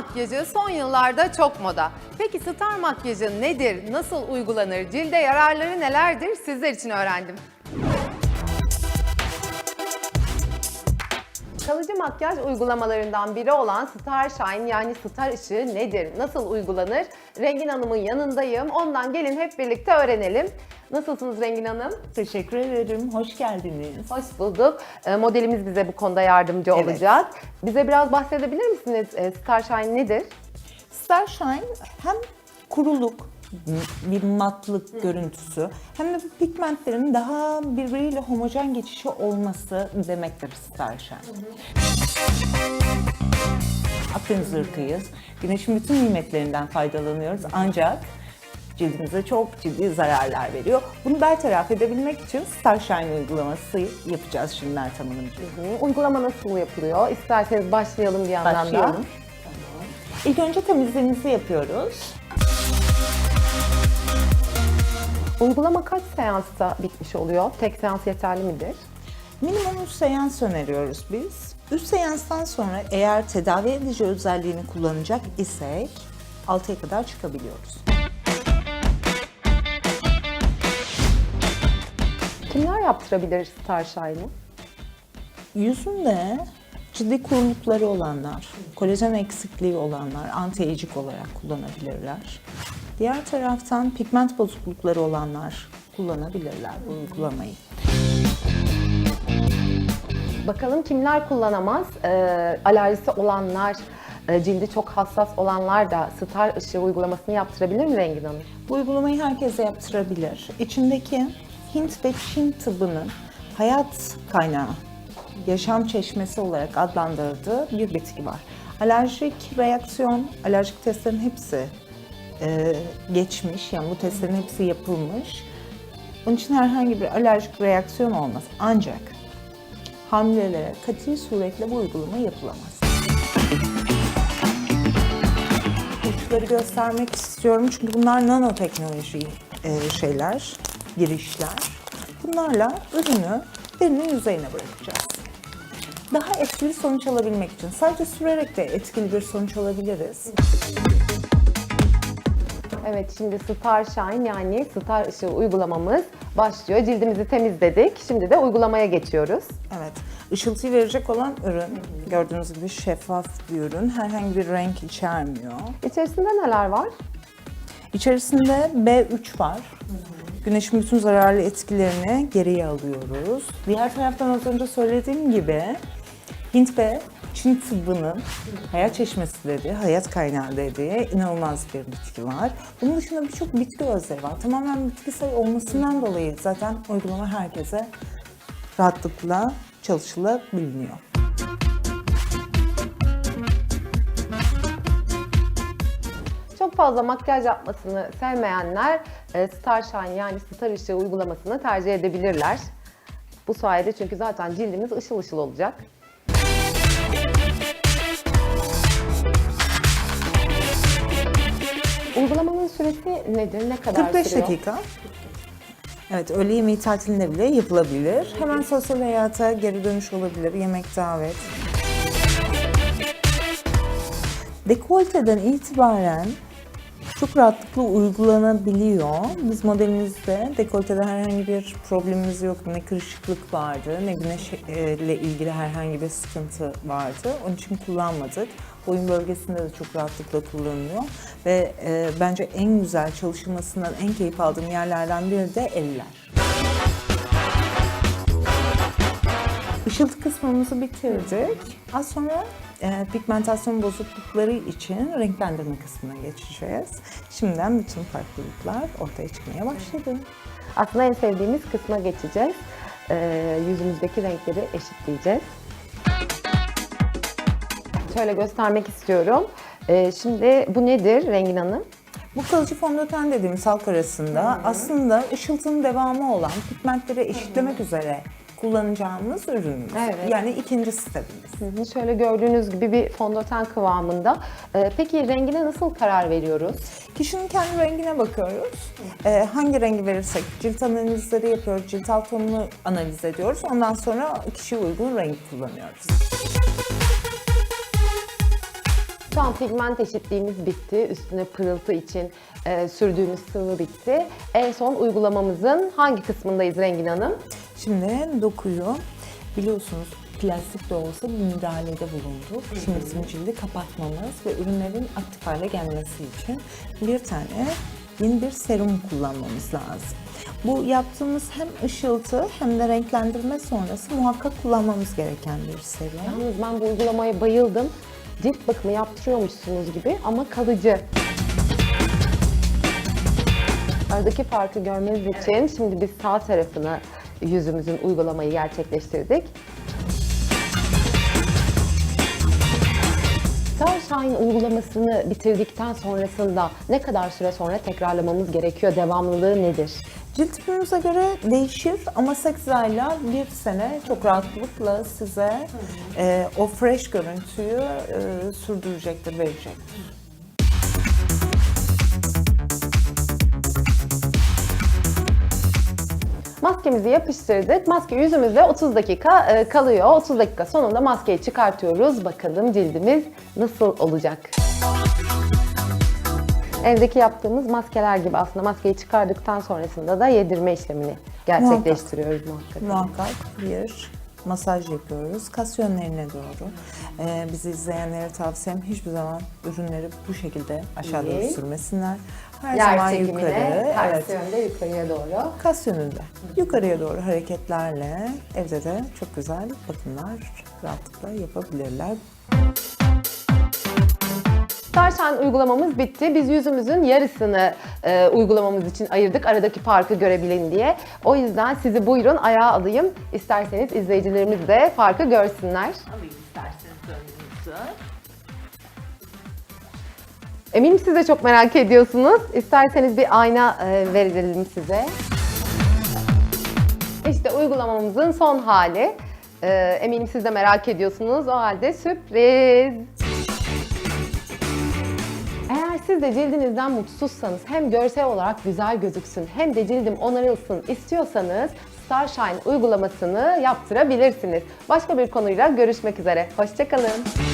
makyajı son yıllarda çok moda. Peki star makyajı nedir, nasıl uygulanır, cilde yararları nelerdir sizler için öğrendim. Kalıcı makyaj uygulamalarından biri olan Star Shine yani Star ışığı nedir, nasıl uygulanır? Rengin Hanım'ın yanındayım. Ondan gelin hep birlikte öğrenelim. Nasılsınız Rengin Hanım? Teşekkür ederim. Hoş geldiniz. Hoş bulduk. Ee, Modelimiz bize bu konuda yardımcı Evet. olacak. Bize biraz bahsedebilir misiniz? Ee, Star Shine nedir? Starshine hem kuruluk, bir matlık görüntüsü hem de pigmentlerin daha birbiriyle homojen geçişi olması demektir Starshine. Akdeniz ırkıyız. Güneşin bütün nimetlerinden faydalanıyoruz ancak cildimize çok ciddi zararlar veriyor. Bunu bertaraf edebilmek için Starshine uygulaması yapacağız şimdi Meltem Hanımcığım. Hı, Uygulama nasıl yapılıyor? İsterseniz başlayalım bir yandan da. Başlayalım. İlk önce temizliğimizi yapıyoruz. Uygulama kaç seansta bitmiş oluyor? Tek seans yeterli midir? Minimum 3 seans öneriyoruz biz. 3 seanstan sonra eğer tedavi edici özelliğini kullanacak isek 6'ya kadar çıkabiliyoruz. Kimler yaptırabilir Star Shine'ı? Yüzünde ciddi kurulukları olanlar, kolajen eksikliği olanlar anti-aging olarak kullanabilirler. Diğer taraftan pigment bozuklukları olanlar kullanabilirler bu uygulamayı. Bakalım kimler kullanamaz? Ee, alerjisi olanlar, e, cildi çok hassas olanlar da Star ışığı uygulamasını yaptırabilir mi Rengin Hanım? Bu uygulamayı herkese yaptırabilir. İçindeki Hint ve Çin tıbbının hayat kaynağı, yaşam çeşmesi olarak adlandırdığı bir bitki var. Alerjik reaksiyon, alerjik testlerin hepsi e, geçmiş, yani bu testlerin hepsi yapılmış. Onun için herhangi bir alerjik reaksiyon olmaz. Ancak hamilelere kati suretle bu uygulama yapılamaz. uçları göstermek istiyorum çünkü bunlar nanoteknoloji e, şeyler, girişler. Bunlarla ürünü derinin yüzeyine bırakacağız. Daha etkili sonuç alabilmek için sadece sürerek de etkili bir sonuç alabiliriz. Evet şimdi Star Shine yani Star ışığı uygulamamız başlıyor. Cildimizi temizledik. Şimdi de uygulamaya geçiyoruz. Evet, ışıltıyı verecek olan ürün gördüğünüz gibi şeffaf bir ürün. Herhangi bir renk içermiyor. İçerisinde neler var? İçerisinde B3 var. Güneşin bütün zararlı etkilerini geriye alıyoruz. Diğer taraftan az önce söylediğim gibi Hint ve Çin tıbbının hayat çeşmesi dediği, hayat kaynağı dediği inanılmaz bir bitki var. Bunun dışında birçok bitki özleri var. Tamamen bitkisel olmasından dolayı zaten uygulama herkese rahatlıkla çalışılabiliyor. Fazla makyaj yapmasını sevmeyenler e, Star Shine yani Star ışığı uygulamasını tercih edebilirler. Bu sayede çünkü zaten cildimiz ışıl ışıl olacak. Uygulamanın süresi nedir? Ne kadar 45 sürüyor? dakika. Evet, öğle yemeği tatilinde bile yapılabilir. Hemen sosyal hayata geri dönüş olabilir, yemek davet. Dekolteden itibaren çok rahatlıkla uygulanabiliyor. Biz modelimizde dekoltede herhangi bir problemimiz yok. Ne kırışıklık vardı, ne güneşle ilgili herhangi bir sıkıntı vardı. Onun için kullanmadık. Boyun bölgesinde de çok rahatlıkla kullanılıyor. Ve e, bence en güzel çalışılmasından en keyif aldığım yerlerden biri de eller. Işıltı kısmımızı bitirdik. Az sonra e, pigmentasyon bozuklukları için renklendirme kısmına geçeceğiz. Şimdiden bütün farklılıklar ortaya çıkmaya başladı. Aslında en sevdiğimiz kısma geçeceğiz. Ee, yüzümüzdeki renkleri eşitleyeceğiz. Şöyle göstermek istiyorum. Ee, şimdi bu nedir Rengin Hanım? Bu kalıcı fondöten dediğimiz halk arasında aslında ışıltının devamı olan pigmentleri eşitlemek üzere kullanacağımız ürünümüz. Evet. Yani ikinci stepimiz. Hı hı, Şöyle gördüğünüz gibi bir fondöten kıvamında. Ee, peki rengine nasıl karar veriyoruz? Kişinin kendi rengine bakıyoruz. Ee, hangi rengi verirsek cilt analizleri yapıyoruz, cilt alt tonunu analiz ediyoruz. Ondan sonra kişiye uygun renk kullanıyoruz. Şu an pigment eşitliğimiz bitti. Üstüne pırıltı için e, sürdüğümüz sıvı bitti. En son uygulamamızın hangi kısmındayız Rengin Hanım? Şimdi dokuyu biliyorsunuz plastik de olsa bir müdahalede bulunduk. Şimdi bizim cildi kapatmamız ve ürünlerin aktif hale gelmesi için bir tane yeni bir serum kullanmamız lazım. Bu yaptığımız hem ışıltı hem de renklendirme sonrası muhakkak kullanmamız gereken bir serum. Yalnız ben bu uygulamaya bayıldım. Cilt bakımı yaptırıyormuşsunuz gibi ama kalıcı. Aradaki farkı görmeniz için şimdi biz sağ tarafını yüzümüzün uygulamayı gerçekleştirdik. Starshine uygulamasını bitirdikten sonrasında ne kadar süre sonra tekrarlamamız gerekiyor? Devamlılığı nedir? Cilt tipinize göre değişir ama 8 ayla bir sene çok rahatlıkla size e, o fresh görüntüyü e, sürdürecektir, verecektir. Maskemizi yapıştırdık. Maske yüzümüzde 30 dakika e, kalıyor. 30 dakika sonunda maskeyi çıkartıyoruz. Bakalım cildimiz nasıl olacak? Evdeki yaptığımız maskeler gibi aslında maskeyi çıkardıktan sonrasında da yedirme işlemini gerçekleştiriyoruz muhakkak. Muhakkak bir masaj yapıyoruz. Kas yönlerine doğru. E, bizi izleyenlere tavsiyem hiçbir zaman ürünleri bu şekilde aşağı doğru sürmesinler. Her Yer zaman çekimine yukarı. ters Evet. yönde yukarıya doğru. Kas yönünde. Yukarıya doğru hareketlerle evde de çok güzel bakımlar rahatlıkla yapabilirler. Starshine uygulamamız bitti. Biz yüzümüzün yarısını e, uygulamamız için ayırdık. Aradaki farkı görebilin diye. O yüzden sizi buyurun ayağa alayım. İsterseniz izleyicilerimiz de farkı görsünler. Alayım isterseniz önünüzü. Eminim siz de çok merak ediyorsunuz. İsterseniz bir ayna e, verelim size. İşte uygulamamızın son hali. E, eminim siz de merak ediyorsunuz. O halde sürpriz. Eğer siz de cildinizden mutsuzsanız hem görsel olarak güzel gözüksün hem de cildim onarılsın istiyorsanız Starshine uygulamasını yaptırabilirsiniz. Başka bir konuyla görüşmek üzere. Hoşçakalın.